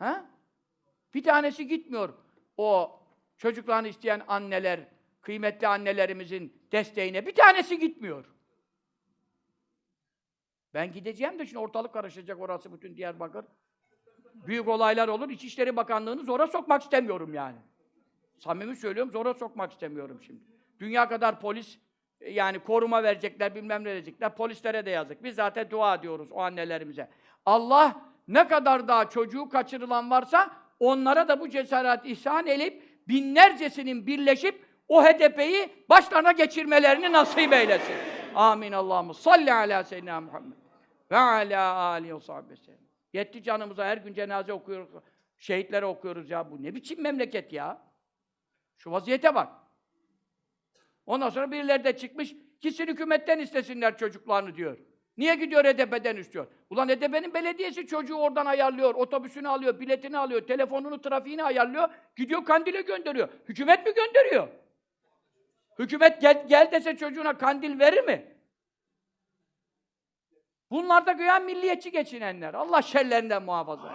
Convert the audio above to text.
Ha? Bir tanesi gitmiyor. O çocuklarını isteyen anneler, kıymetli annelerimizin desteğine bir tanesi gitmiyor. Ben gideceğim de şimdi ortalık karışacak orası bütün Diyarbakır. Büyük olaylar olur. İçişleri Bakanlığı'nı zora sokmak istemiyorum yani. Samimi söylüyorum zora sokmak istemiyorum şimdi. Dünya kadar polis yani koruma verecekler, bilmem ne verecekler. Polislere de yazık. Biz zaten dua ediyoruz o annelerimize. Allah ne kadar daha çocuğu kaçırılan varsa onlara da bu cesaret ihsan edip binlercesinin birleşip o HDP'yi başlarına geçirmelerini nasip eylesin. Amin Allah'ım. Salli ala seyyidina Muhammed ve ala alihi ve sahbihi. Yetti canımıza her gün cenaze okuyoruz. Şehitlere okuyoruz ya. Bu ne biçim memleket ya? Şu vaziyete bak. Ondan sonra birileri de çıkmış, gitsin hükümetten istesinler çocuklarını diyor. Niye gidiyor HDP'den istiyor? Ulan HDP'nin belediyesi çocuğu oradan ayarlıyor, otobüsünü alıyor, biletini alıyor, telefonunu, trafiğini ayarlıyor, gidiyor Kandil'e gönderiyor. Hükümet mi gönderiyor? Hükümet gel, gel dese çocuğuna kandil verir mi? Bunlar da güya milliyetçi geçinenler. Allah şerlerinden muhafaza.